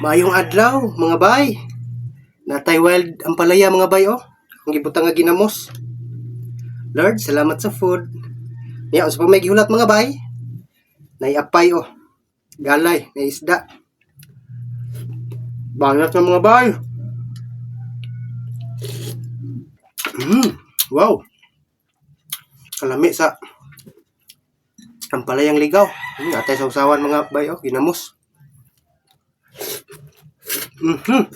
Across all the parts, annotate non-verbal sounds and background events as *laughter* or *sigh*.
Maayong adlaw, mga bay. Natay wild ang palaya, mga bay, oh. Ang gibutang nga ginamos. Lord, salamat sa food. Niya, sa may gihulat, mga bay. Naiapay, oh. Galay, na isda. Bangat na mga bay. Mm, wow. Kalami sa ang palayang ligaw. Hmm, atay sa usawan mga bay, oh. Ginamos. Mhm.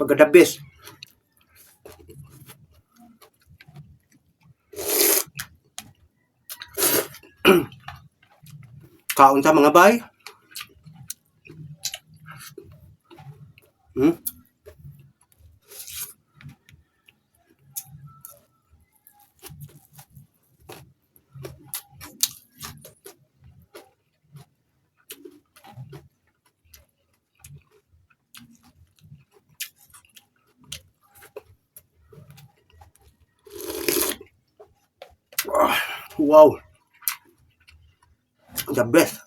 Pagkadabis. Kaon ta mga bay. Hmm? Ah, Wow. The best.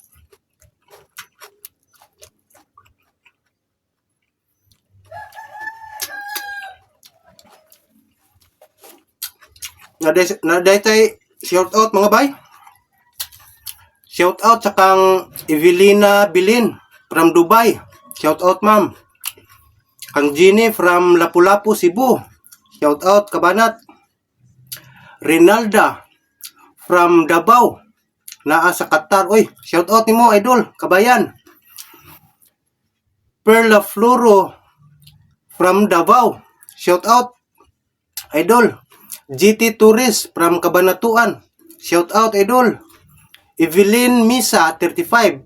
Naday naday tay shout out mga bay. Shout out sa kang Evelina Bilin from Dubai. Shout out ma'am. Kang Jeannie from Lapu-Lapu, Cebu. Shout out kabanat. Rinalda from Davao. Naa sa Qatar. Uy, shout out nimo idol, kabayan. Perla Floro from Davao. Shout out idol. GT Tourist from Cabanatuan. Shout out idol. Evelyn Misa 35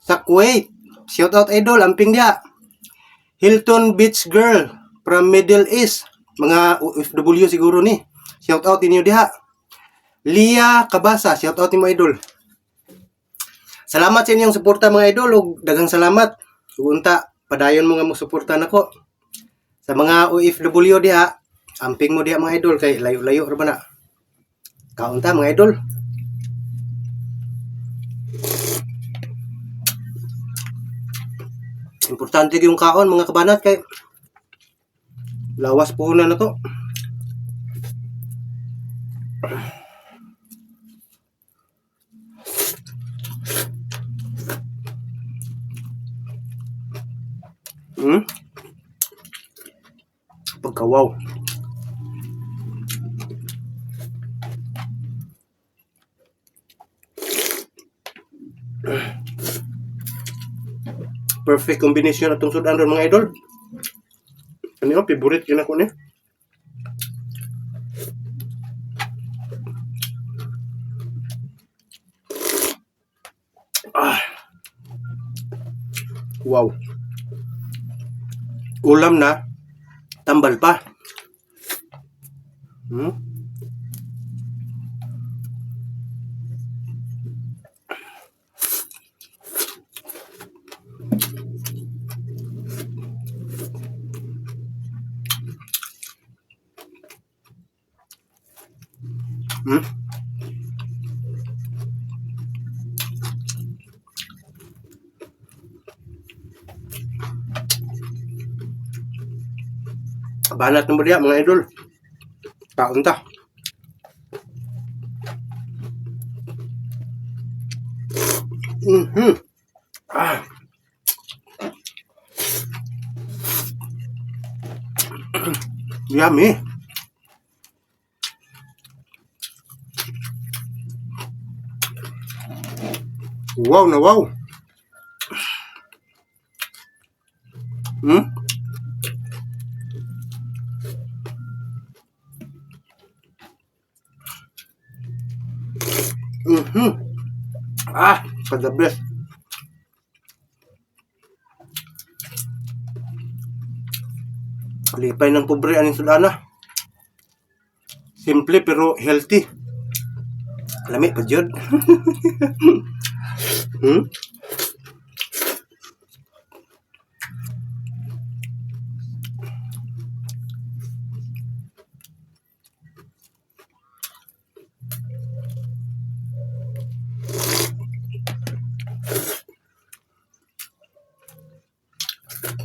sa Kuwait. Shout out idol amping dia. Hilton Beach Girl from Middle East. Mga OFW siguro ni. Shout out inyo diha. Lia Kabasa, shout out mo idol. Salamat sa inyong suporta mga idol ug daghang salamat. Unta padayon mo nga mo suporta nako. Sa mga OFW diha, amping mo diha mga idol kay layo-layo ra na. Kaunta mga idol. Importante yung kaon mga kabanat kay lawas na na to. Hmm? Pagka-wow. Perfect combination atong sudan ron mga idol. Ano yung favorite yun ako ni? Ah. Wow. Ulam na, tambal pa. Hmm? Hmm? Banat mo diya mga idol. Taon ta. Mhm. Ah. *clears throat* Yummy. Wow na wow. Hmm? Ah, the best. Lipay ng pobre aning sudana. Simple pero healthy. Lami pa jud. *laughs* hmm? Mm-hmm.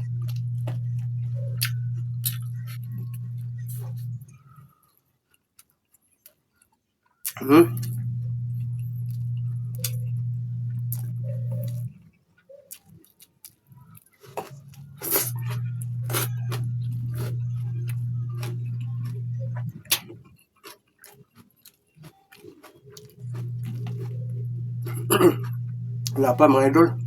Wala pa mga idol.